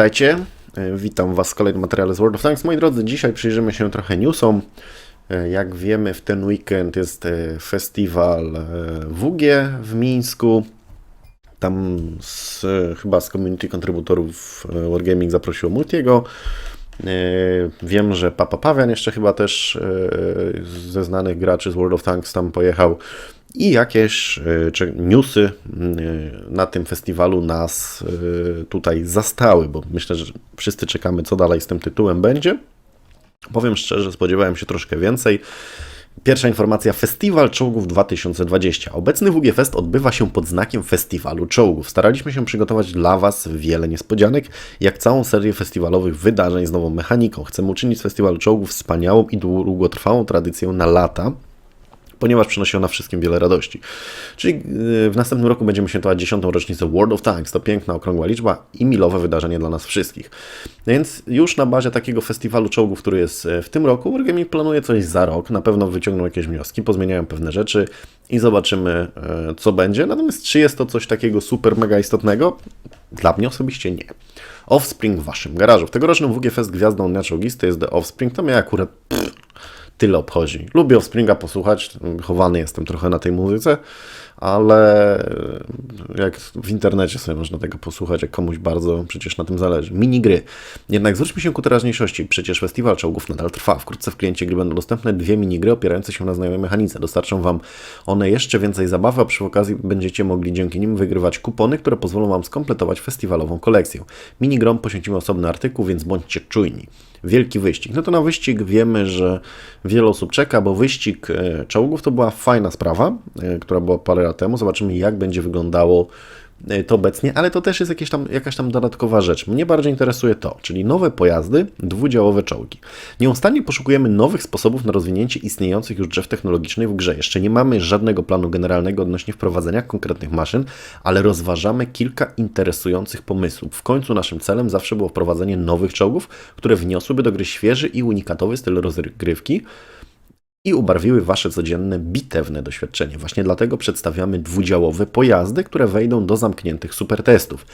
Witajcie, E, witam Was w kolejnym materiale z World of Tanks. Moi drodzy, dzisiaj przyjrzymy się trochę newsom. E, Jak wiemy, w ten weekend jest e, festiwal WG w Mińsku. Tam z, chyba z community kontrybutorów Wargaming zaprosiło Multiego. Wiem, że Papa Pawian jeszcze chyba też ze znanych graczy z World of Tanks tam pojechał. I jakieś e, newsy e, na tym festiwalu nas e, tutaj zastały, bo myślę, że wszyscy czekamy, co dalej z tym tytułem będzie. Powiem szczerze, spodziewałem się troszkę więcej. Pierwsza informacja, Festiwal Czołgów 2020. Obecny WG Fest odbywa się pod znakiem Festiwalu Czołgów. Staraliśmy się przygotować dla Was wiele niespodzianek, jak całą serię festiwalowych wydarzeń z nową mechaniką. Chcemy uczynić z Festiwalu Czołgów wspaniałą i długotrwałą tradycję na lata, ponieważ przynosi ona wszystkim wiele radości. Czyli yy, w następnym roku będziemy świętować 10. rocznicę World of Tanks. To piękna, okrągła liczba i milowe wydarzenie dla nas wszystkich. Więc już na bazie takiego festiwalu czołgów, który jest e, w tym roku, Wargaming planuje coś za rok. Na pewno wyciągną jakieś wnioski, pozmieniają pewne rzeczy i zobaczymy, e, co będzie. Natomiast czy jest to coś takiego super, mega istotnego? Dla mnie osobiście nie. Offspring w Waszym garażu. W tegorocznym WG Fest gwiazdą dnia czołgisty jest The Offspring. To mnie akurat pff, tyle obchodzi. Lubię Offspringa posłuchać, wychowany jestem trochę na tej muzyce, ale jak w internecie sobie można tego posłuchać, jak komuś bardzo przecież na tym zależy. Minigry. Jednak zwróćmy się ku teraźniejszości. Przecież festiwal czołgów nadal trwa. Wkrótce w kliencie gry będą dostępne dwie minigry opierające się na znajomej mechanice. Dostarczą Wam one jeszcze więcej zabawy, a przy okazji będziecie mogli dzięki nim wygrywać kupony, które pozwolą Wam skompletować festiwalową kolekcję. Minigrom poświęcimy osobny artykuł, więc bądźcie czujni. Wielki wyścig. No to na wyścig wiemy, że wiele osób czeka, bo wyścig e, czołgów to była fajna sprawa, e, która była parę temu. Zobaczymy, jak będzie wyglądało e, to obecnie, ale to też jest jakieś tam, jakaś tam dodatkowa rzecz. Mnie bardziej interesuje to, czyli nowe pojazdy, dwudziałowe czołgi. Nieustannie poszukujemy nowych sposobów na rozwinięcie istniejących już drzew technologicznych w grze. Jeszcze nie mamy żadnego planu generalnego odnośnie wprowadzenia konkretnych maszyn, ale rozważamy kilka interesujących pomysłów. W końcu naszym celem zawsze było wprowadzenie nowych czołgów, które wniosłyby do gry świeży i unikatowy styl rozgrywki, i ubarwiły Wasze codzienne bitewne doświadczenie. Właśnie dlatego przedstawiamy dwudziałowe pojazdy, które wejdą do zamkniętych supertestów.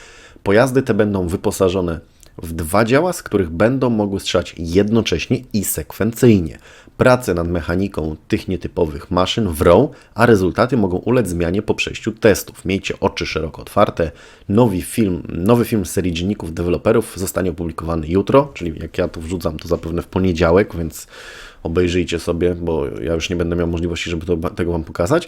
Pojazdy te będą wyposażone w dwa działa, z których będą mogły strzelać jednocześnie i sekwencyjnie. Prace nad mechaniką tych nietypowych maszyn wrą, a rezultaty mogą ulec zmianie po przejściu testów. Miejcie oczy szeroko otwarte. Nowy film, nowy film serii dzienników deweloperów zostanie opublikowany jutro, czyli jak ja to wrzucam, to zapewne w poniedziałek, więc obejrzyjcie sobie, bo ja już nie będę miał możliwości, żeby to, tego Wam pokazać.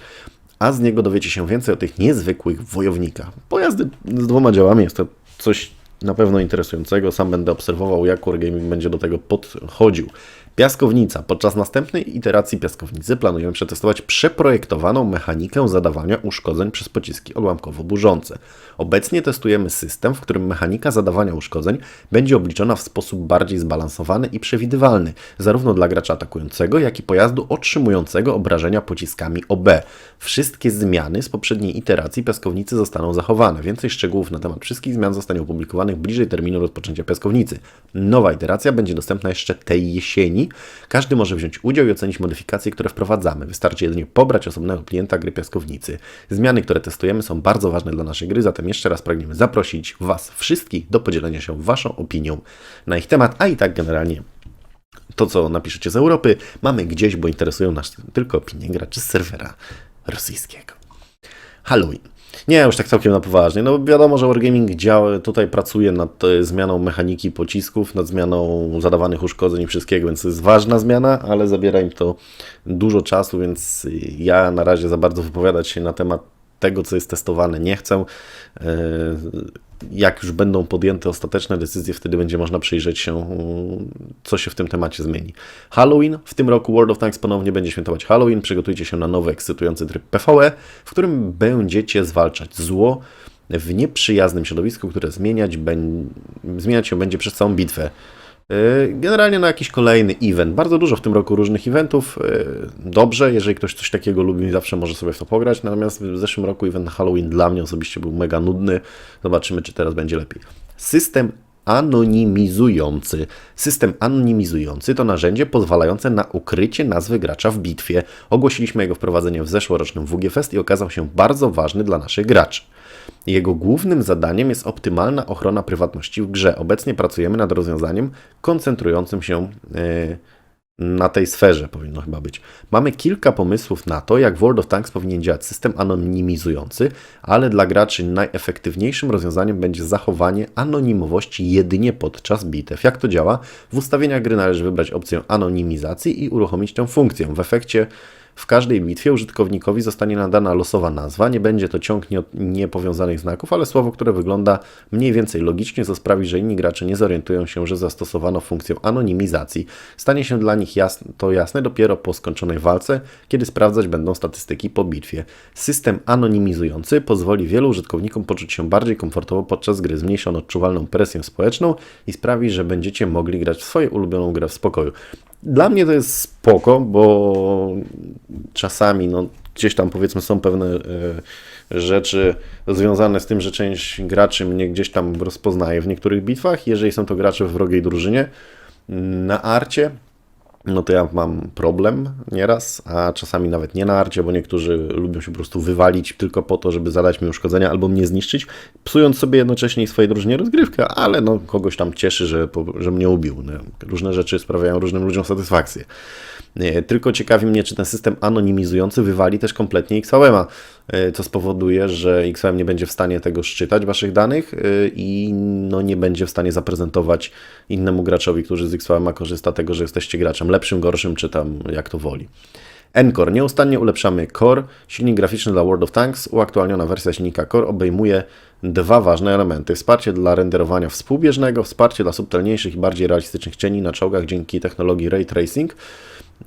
A z niego dowiecie się więcej o tych niezwykłych wojownikach. Pojazdy z dwoma działami jest to coś na pewno interesującego. Sam będę obserwował, jak Wargaming będzie do tego podchodził. Piaskownica. Podczas następnej iteracji piaskownicy planujemy przetestować przeprojektowaną mechanikę zadawania uszkodzeń przez pociski odłamkowo-burzące. Obecnie testujemy system, w którym mechanika zadawania uszkodzeń będzie obliczona w sposób bardziej zbalansowany i przewidywalny, zarówno dla gracza atakującego, jak i pojazdu otrzymującego obrażenia pociskami OB. Wszystkie zmiany z poprzedniej iteracji piaskownicy zostaną zachowane. Więcej szczegółów na temat wszystkich zmian zostanie opublikowanych bliżej terminu rozpoczęcia piaskownicy. Nowa iteracja będzie dostępna jeszcze tej jesieni. Każdy może wziąć udział i ocenić modyfikacje, które wprowadzamy. Wystarczy jedynie pobrać osobnego klienta gry piaskownicy. Zmiany, które testujemy są bardzo ważne dla naszej gry, zatem jeszcze raz pragniemy zaprosić Was wszystkich do podzielenia się Waszą opinią na ich temat, a i tak generalnie to, co napiszecie z Europy, mamy gdzieś, bo interesują nas tylko opinie graczy z serwera rosyjskiego. Halloween. Nie, już tak całkiem na poważnie. No wiadomo, że Wargaming działa, tutaj pracuje nad e, zmianą mechaniki pocisków, nad zmianą zadawanych uszkodzeń i wszystkiego, więc to jest ważna zmiana, ale zabiera im to dużo czasu, więc ja na razie za bardzo wypowiadać się na temat tego, co jest testowane, nie chcę. E, Jak już będą podjęte ostateczne decyzje, wtedy będzie można przyjrzeć się, co się w tym temacie zmieni. Halloween. W tym roku World of Tanks ponownie będzie świętować Halloween. Przygotujcie się na nowy, ekscytujący tryb PvE, w którym będziecie zwalczać zło w nieprzyjaznym środowisku, które zmieniać, zmieniać się będzie przez całą bitwę. Yy, Generalnie na jakiś kolejny event. Bardzo dużo w tym roku różnych eventów. Yy, Dobrze, jeżeli ktoś coś takiego lubi, zawsze może sobie w to pograć. Natomiast w zeszłym roku event na Halloween dla mnie osobiście był mega nudny. Zobaczymy, czy teraz będzie lepiej. System anonimizujący. System anonimizujący to narzędzie pozwalające na ukrycie nazwy gracza w bitwie. Ogłosiliśmy jego wprowadzenie w zeszłorocznym WG Fest i okazał się bardzo ważny dla naszych graczy. Jego głównym zadaniem jest optymalna ochrona prywatności w grze. Obecnie pracujemy nad rozwiązaniem koncentrującym się e, na tej sferze, powinno chyba być. Mamy kilka pomysłów na to, jak World of Tanks powinien działać system anonimizujący, ale dla graczy najefektywniejszym rozwiązaniem będzie zachowanie anonimowości jedynie podczas bitew. Jak to działa? W ustawieniach gry należy wybrać opcję anonimizacji i uruchomić tę funkcję. W efekcie w każdej bitwie użytkownikowi zostanie nadana losowa nazwa. Nie będzie to ciąg nie- niepowiązanych znaków, ale słowo, które wygląda mniej więcej logicznie, co sprawi, że inni gracze nie zorientują się, że zastosowano funkcję anonimizacji. Stanie się dla nich jasne, to jasne dopiero po skończonej walce, kiedy sprawdzać będą statystyki po bitwie. System anonimizujący pozwoli wielu użytkownikom poczuć się bardziej komfortowo podczas gry, zmniejszy odczuwalną presję społeczną i sprawi, że będziecie mogli grać w swoją ulubioną grę w spokoju. Dla mnie to jest spoko, bo czasami no, gdzieś tam powiedzmy są pewne e, rzeczy związane z tym, że część graczy mnie gdzieś tam rozpoznaje w niektórych bitwach. Jeżeli są to gracze w wrogiej drużynie, na arcie, no to ja mam problem nieraz, a czasami nawet nie na arcie, bo niektórzy lubią się po prostu wywalić tylko po to, żeby zadać mi uszkodzenia albo mnie zniszczyć, psując sobie jednocześnie i swojej drużynie rozgrywkę, ale no kogoś tam cieszy, że, że mnie ubił. No, różne rzeczy sprawiają różnym ludziom satysfakcję. Nie, Tylko ciekawi mnie, czy ten system anonimizujący wywali też kompletnie XVM-a, e, co spowoduje, że XVM nie będzie w stanie tego szczytać, waszych danych e, i no, nie będzie w stanie zaprezentować innemu graczowi, który z XVM-a korzysta, tego, że jesteście graczem lepszym, gorszym, czy tam jak to woli. Encore. Nieustannie ulepszamy Core. Silnik graficzny dla World of Tanks. Uaktualniona wersja silnika Core obejmuje dwa ważne elementy. Wsparcie dla renderowania współbieżnego, wsparcie dla subtelniejszych i bardziej realistycznych cieni na czołgach dzięki technologii Ray Tracing,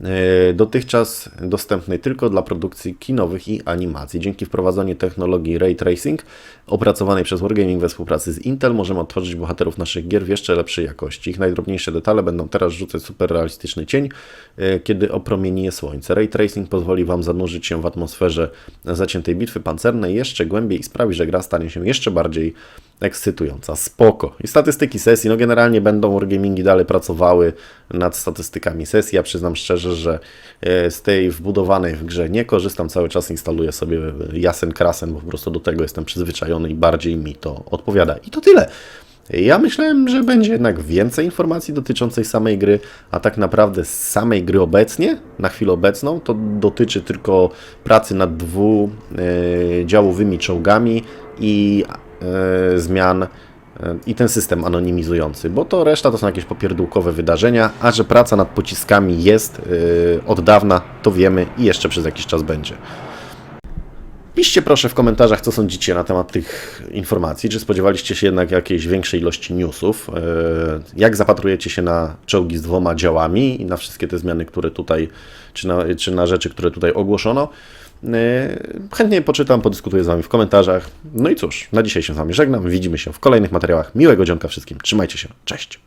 e, dotychczas dostępnej tylko dla produkcji kinowych i animacji. Dzięki wprowadzeniu technologii Ray Tracing opracowanej przez Wargaming we współpracy z Intel możemy odtworzyć bohaterów naszych gier w jeszcze lepszej jakości. Ich najdrobniejsze detale będą teraz rzucać super realistyczny cień, e, kiedy opromieni je słońce. Ray Tracing pozwoli Wam zanurzyć się w atmosferze zaciętej bitwy pancernej jeszcze głębiej i sprawi, że gra stanie się jeszcze bardziej ekscytująca. Spoko. I statystyki sesji, no generalnie będą Wargamingi dalej pracowały nad statystykami sesji. Ja przyznam szczerze, że e, z tej wbudowanej w grze nie korzystam, cały czas instaluję sobie jasen krasen, bo po prostu do tego jestem przyzwyczajony i bardziej mi to odpowiada. I to tyle. Ja myślałem, że będzie jednak więcej informacji dotyczącej samej gry, a tak naprawdę z samej gry obecnie, na chwilę obecną, to dotyczy tylko pracy nad dwudziałowymi czołgami i e, zmian e, i ten system anonimizujący, bo to reszta to są jakieś popierdółkowe wydarzenia, a że praca nad pociskami jest e, od dawna, to wiemy i jeszcze przez jakiś czas będzie. Piszcie proszę w komentarzach, co sądzicie na temat tych informacji. Czy spodziewaliście się jednak jakiejś większej ilości newsów? E, Jak zapatrujecie się na czołgi z dwoma działami i na wszystkie te zmiany, które tutaj, czy na, czy na rzeczy, które tutaj ogłoszono? E, Chętnie poczytam, podyskutuję z Wami w komentarzach. No i cóż, na dzisiaj się z Wami żegnam. Widzimy się w kolejnych materiałach. Miłego dzionka wszystkim. Trzymajcie się. Cześć.